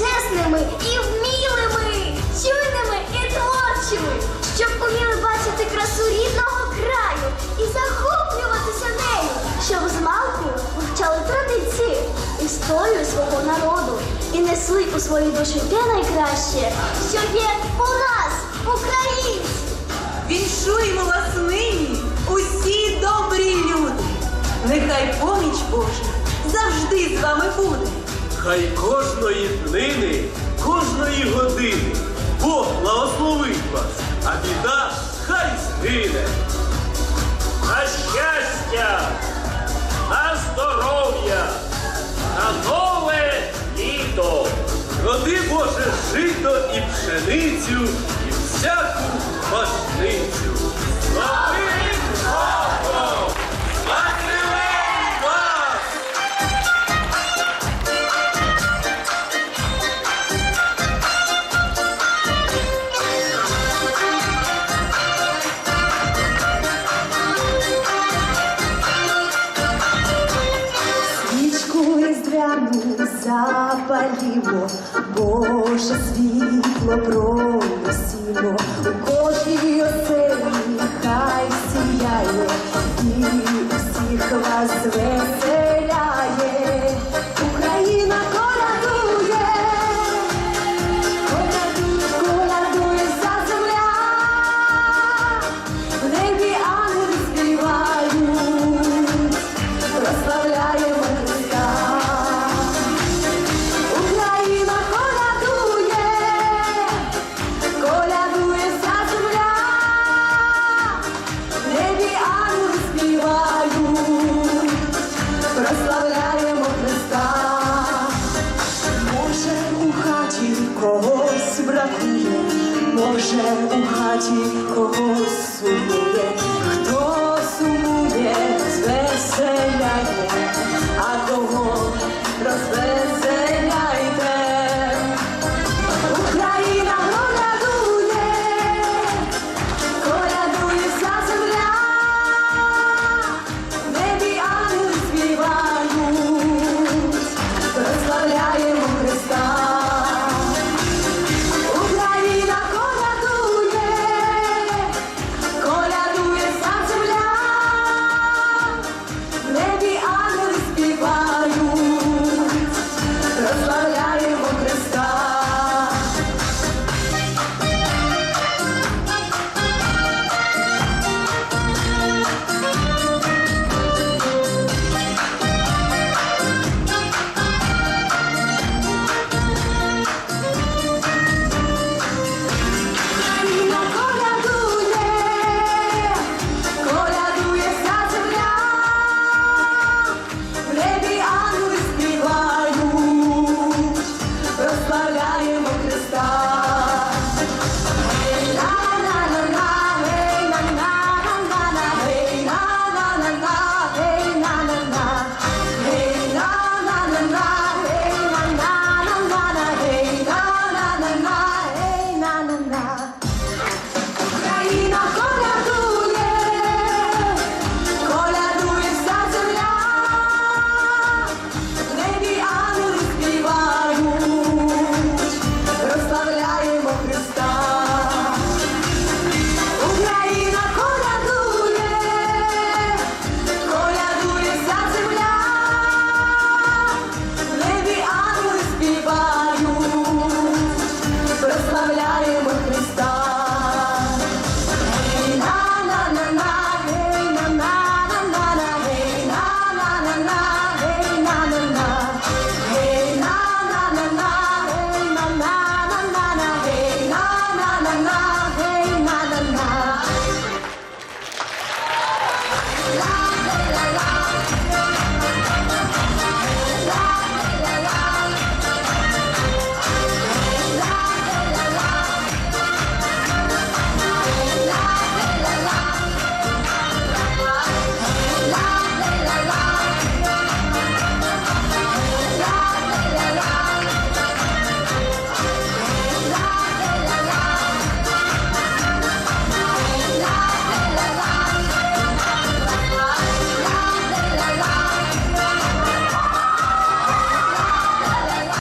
чесними і вмілими, чуйними і творчими, щоб уміли бачити красу рідного краю і захоплюватися нею, щоб змалку вивчали традиції, історію свого народу і несли у своїй душі те найкраще, що є у нас, українців. Віншуємо вас нині, усі добрі люди. Нехай поміч Божа завжди з вами буде. Хай кожної днини, кожної години Бог благословить вас, а біда хай згине. На щастя, на здоров'я, на нове літо. Роди Боже жито і пшеницю, і всяку пашницю. З запалімо, Боже світло пронесімо, у кожній оселі хай сіяє, і всіх вас звеселяє. Україна когось бракує, може, у хаті когось сумує. Христа.